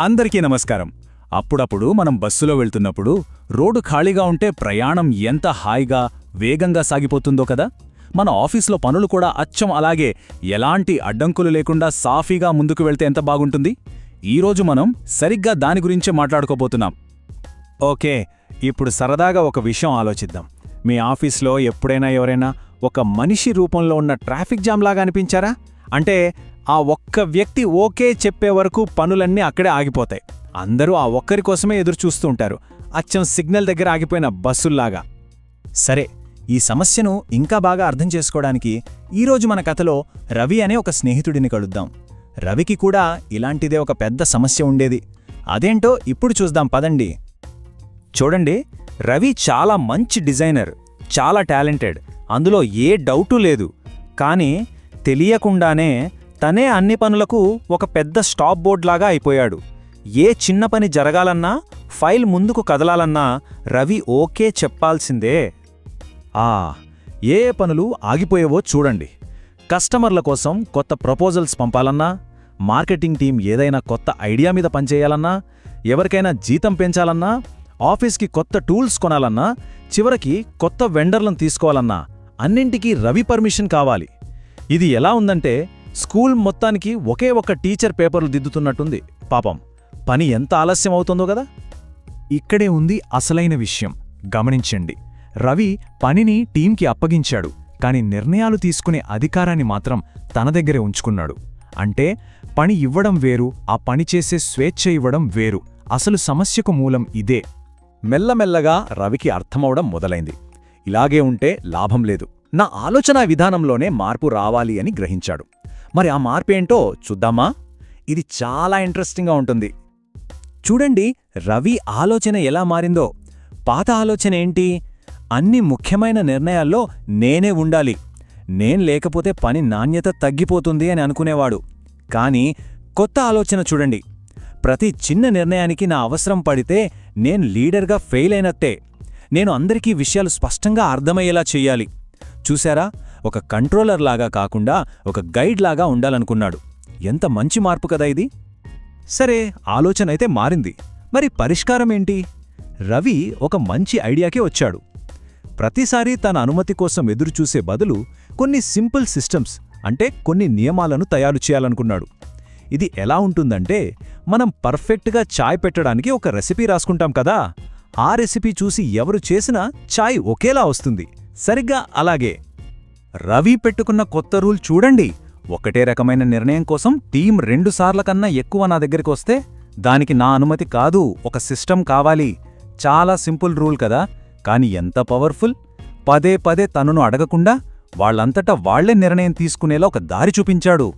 అందరికీ నమస్కారం. అప్పుడప్పుడు మనం బస్సులో వెళ్తున్నప్పుడు రోడ్డు ఖాళీగా ఉంటే ప్రయాణం ఎంత హాయిగా వేగంగా సాగిపోతుందో కదా? మన ఆఫీస్లో పనులు కూడా అచ్చం అలాగే ఎలాంటి అడ్డంకులు లేకుండా సాఫీగా ముందుకు వెళ్తే ఎంత బాగుంటుంది? ఈరోజు మనం సరిగ్గా దాని గురించే మాట్లాడుకోబోతున్నాం. ఓకే ఇప్పుడు సరదాగా ఒక విషయం ఆలోచిద్దాం. మీ ఆఫీస్లో ఎప్పుడైనా ఎవరైనా ఒక మనిషి రూపంలో ఉన్న ట్రాఫిక్ జామ్ లాగా అనిపించారా? అంటే ఆ ఒక్క వ్యక్తి ఓకే చెప్పే వరకు పనులన్నీ అక్కడే ఆగిపోతాయి. అందరూ ఆ ఒక్కరి కోసమే ఎదురు చూస్తూ ఉంటారు. అచ్చం సిగ్నల్ దగ్గర ఆగిపోయిన బస్సుల్లాగా. సరే ఈ సమస్యను ఇంకా బాగా అర్థం చేసుకోవడానికి ఈరోజు మన కథలో రవి అనే ఒక స్నేహితుడిని కలుద్దాం. రవికి కూడా ఇలాంటిదే ఒక పెద్ద సమస్య ఉండేది. అదేంటో ఇప్పుడు చూద్దాం పదండి. చూడండి రవి చాలా మంచి డిజైనర్ చాలా టాలెంటెడ్ అందులో ఏ డౌటు లేదు. కానీ తెలియకుండానే తనే అన్ని పనులకు ఒక పెద్ద స్టాప్ బోర్డ్ లాగా అయిపోయాడు. ఏ చిన్న పని జరగాలన్నా ఫైల్ ముందుకు కదలాలన్నా రవి ఓకే చెప్పాల్సిందే. ఆ ఏ ఏ పనులు ఆగిపోయేవో చూడండి. కస్టమర్ల కోసం కొత్త ప్రపోజల్స్ పంపాలన్నా మార్కెటింగ్ టీం ఏదైనా కొత్త ఐడియా మీద పనిచేయాలన్నా ఎవరికైనా జీతం పెంచాలన్నా ఆఫీస్కి కొత్త టూల్స్ కొనాలన్నా చివరికి కొత్త వెండర్లను తీసుకోవాలన్నా అన్నింటికీ రవి పర్మిషన్ కావాలి. ఇది ఎలా ఉందంటే స్కూల్ మొత్తానికి ఒకే ఒక్క టీచర్ పేపర్లు దిద్దుతున్నట్టుంది. పాపం పని ఎంత ఆలస్యం అవుతుందో కదా? ఇక్కడే ఉంది అసలైన విషయం. గమనించండి రవి పనిని టీంకి అప్పగించాడు కాని నిర్ణయాలు తీసుకునే అధికారాన్ని మాత్రం తన దగ్గరే ఉంచుకున్నాడు. అంటే పని ఇవ్వడం వేరు ఆ పని చేసే స్వేచ్ఛ ఇవ్వడం వేరు. అసలు సమస్యకు మూలం ఇదే. మెల్లమెల్లగా రవికి అర్థమవడం మొదలైంది. ఇలాగే ఉంటే లాభం లేదు. నా ఆలోచనా విధానంలోనే మార్పు రావాలి అని గ్రహించాడు. మరి ఆ మార్పు ఏంటో చూద్దామా? ఇది చాలా ఇంట్రెస్టింగ్గా ఉంటుంది. చూడండి రవి ఆలోచన ఎలా మారిందో. పాత ఆలోచన ఏంటి? అన్ని ముఖ్యమైన నిర్ణయాల్లో నేనే ఉండాలి. నేను లేకపోతే పని నాణ్యత తగ్గిపోతుంది అని అనుకునేవాడు. కానీ కొత్త ఆలోచన చూడండి. ప్రతి చిన్న నిర్ణయానికి నా అవసరం పడితే నేను లీడర్గా ఫెయిల్ అయినట్టే. నేను అందరికీ విషయాలు స్పష్టంగా అర్థమయ్యేలా చెయ్యాలి చూశారా ఒక కంట్రోలర్ లాగా కాకుండా ఒక గైడ్ లాగా ఉండాలనుకున్నాడు. ఎంత మంచి మార్పు కదా ఇది? సరే ఆలోచన అయితే మారింది. మరి పరిష్కారం ఏంటి? రవి ఒక మంచి ఐడియాకే వచ్చాడు. ప్రతిసారి తన అనుమతి కోసం ఎదురుచూసే బదులు కొన్ని సింపుల్ సిస్టమ్స్ అంటే కొన్ని నియమాలను తయారు చేయాలనుకున్నాడు. ఇది ఎలా ఉంటుందంటే మనం పర్ఫెక్ట్గా చాయ్ పెట్టడానికి ఒక రెసిపీ రాసుకుంటాం కదా? ఆ రెసిపీ చూసి ఎవరు చేసినా చాయ్ ఒకేలా వస్తుంది. సరిగ్గా అలాగే. రవి పెట్టుకున్న కొత్త రూల్ చూడండి. ఒకటే రకమైన నిర్ణయం కోసం టీం రెండుసార్ల కన్నా ఎక్కువ నా దగ్గరికి వస్తే దానికి నా అనుమతి కాదు ఒక సిస్టమ్ కావాలి. చాలా సింపుల్ రూల్ కదా కాని ఎంత పవర్ఫుల్? పదే పదే తనను అడగకుండా వాళ్ళంతటా వాళ్ళే నిర్ణయం తీసుకునేలా ఒక దారి చూపించాడు.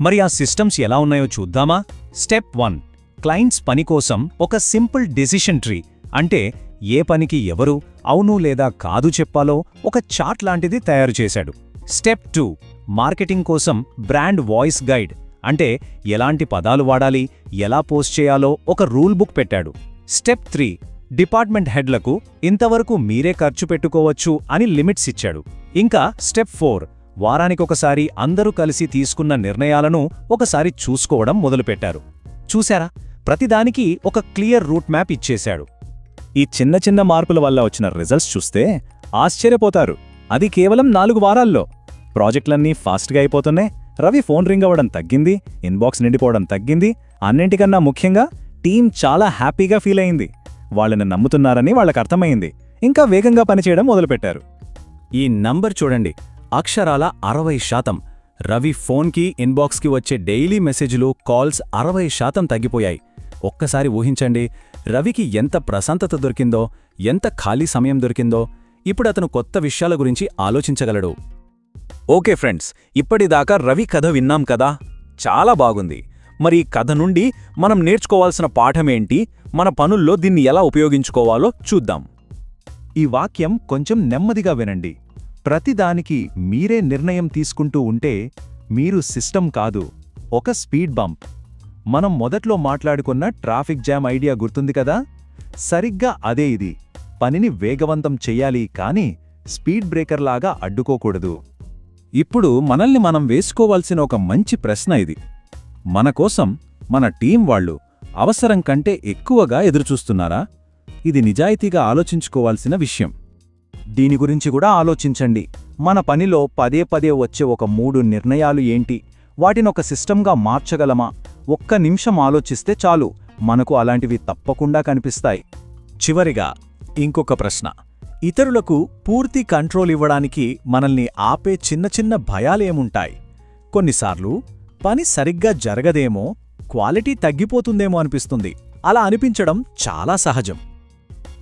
మరి ఆ సిస్టమ్స్ ఎలా ఉన్నాయో చూద్దామా? స్టెప్ వన్ క్లయింట్స్ పని కోసం ఒక సింపుల్ డెసిషన్ ట్రీ అంటే ఏ పనికి ఎవరు అవును లేదా కాదు చెప్పాలో ఒక చార్ట్ లాంటిది తయారు చేశాడు. స్టెప్ టూ మార్కెటింగ్ కోసం బ్రాండ్ వాయిస్ గైడ్ అంటే ఎలాంటి పదాలు వాడాలి ఎలా పోస్ట్ చేయాలో ఒక రూల్ బుక్ పెట్టాడు. స్టెప్ త్రీ డిపార్ట్మెంట్ హెడ్లకు ఇంతవరకు మీరే ఖర్చు పెట్టుకోవచ్చు అని లిమిట్స్ ఇచ్చాడు. ఇంకా స్టెప్ ఫోర్ వారానికొకసారి అందరూ కలిసి తీసుకున్న నిర్ణయాలను ఒకసారి చూసుకోవడం మొదలుపెట్టారు. చూశారా? ప్రతిదానికి ఒక క్లియర్ రూట్ మ్యాప్ ఇచ్చేశాడు. ఈ చిన్న చిన్న మార్పుల వల్ల వచ్చిన రిజల్ట్స్ చూస్తే ఆశ్చర్యపోతారు. అది కేవలం నాలుగు వారాల్లో. ప్రాజెక్టులన్నీ ఫాస్ట్గా అయిపోతున్నాయి. రవి ఫోన్ రింగ్ అవ్వడం తగ్గింది ఇన్బాక్స్ నిండిపోవడం తగ్గింది. అన్నింటికన్నా ముఖ్యంగా టీం చాలా హ్యాపీగా ఫీల్ అయింది. వాళ్ళని నమ్ముతున్నారని వాళ్ళకి అర్థమైంది. ఇంకా వేగంగా పనిచేయడం మొదలుపెట్టారు. ఈ నంబర్ చూడండి. అక్షరాల అరవై శాతం. రవి ఫోన్కి ఇన్బాక్స్కి వచ్చే డైలీ మెసేజ్లు కాల్స్ అరవై శాతం తగ్గిపోయాయి. ఒక్కసారి ఊహించండి రవికి ఎంత ప్రశాంతత దొరికిందో ఎంత ఖాళీ సమయం దొరికిందో ఇప్పుడు అతను కొత్త విషయాల గురించి ఆలోచించగలడు. ఓకే ఫ్రెండ్స్ ఇప్పటిదాకా రవి కథ విన్నాం కదా? చాలా బాగుంది. మరి ఈ కథ నుండి మనం నేర్చుకోవాల్సిన పాఠమేంటి? మన పనుల్లో దీన్ని ఎలా ఉపయోగించుకోవాలో చూద్దాం. ఈ వాక్యం కొంచెం నెమ్మదిగా వినండి. ప్రతిదానికి మీరే నిర్ణయం తీసుకుంటూ ఉంటే మీరు సిస్టమ్ కాదు ఒక స్పీడ్ బంప్. మనం మొదట్లో మాట్లాడుకున్న ట్రాఫిక్ జామ్ ఐడియా గుర్తుంది కదా? సరిగ్గా అదే ఇది. పనిని వేగవంతం చెయ్యాలి కాని స్పీడ్ బ్రేకర్లాగా అడ్డుకోకూడదు. ఇప్పుడు మనల్ని మనం వేసుకోవాల్సిన ఒక మంచి ప్రశ్న ఇది. మన కోసం మన టీం వాళ్ళు అవసరం కంటే ఎక్కువగా ఎదురుచూస్తున్నారా? ఇది నిజాయితీగా ఆలోచించుకోవాల్సిన విషయం. దీని గురించి కూడా ఆలోచించండి. మన పనిలో పదే పదే వచ్చే ఒక మూడు నిర్ణయాలు ఏంటి? వాటినొక సిస్టంగా మార్చగలమా? ఒక్క నిమిషం ఆలోచిస్తే చాలు. మనకు అలాంటివి తప్పకుండా కనిపిస్తాయి. చివరిగా ఇంకొక ప్రశ్న. ఇతరులకు పూర్తి కంట్రోల్ ఇవ్వడానికి మనల్ని ఆపే చిన్న చిన్న భయాలేముంటాయి కొన్నిసార్లు పని సరిగ్గా జరగదేమో క్వాలిటీ తగ్గిపోతుందేమో అనిపిస్తుంది. అలా అనిపించడం చాలా సహజం.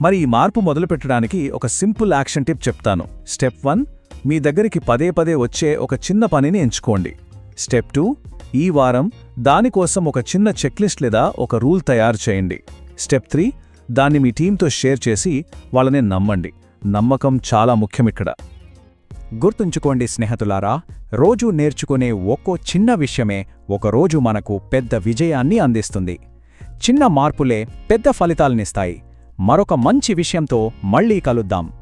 మరి ఈ మార్పు మొదలుపెట్టడానికి ఒక సింపుల్ యాక్షన్ టిప్ చెప్తాను. స్టెప్ వన్ మీ దగ్గరికి పదే పదే వచ్చే ఒక చిన్న పనిని ఎంచుకోండి. స్టెప్ టూ ఈ వారం దానికోసం ఒక చిన్న చెక్లిస్ట్ లేదా ఒక రూల్ తయారు చేయండి. స్టెప్ త్రీ దాన్ని మీ టీంతో షేర్ చేసి వాళ్ళని నమ్మండి. నమ్మకం చాలా ముఖ్యమిక్కడ గుర్తుంచుకోండి స్నేహితులారా రోజూ నేర్చుకునే ఒక్కో చిన్న విషయమే ఒకరోజు మనకు పెద్ద విజయాన్ని అందిస్తుంది. చిన్న మార్పులే పెద్ద ఫలితాలనిస్తాయి. మరొక మంచి విషయంతో మళ్ళీ కలుద్దాం.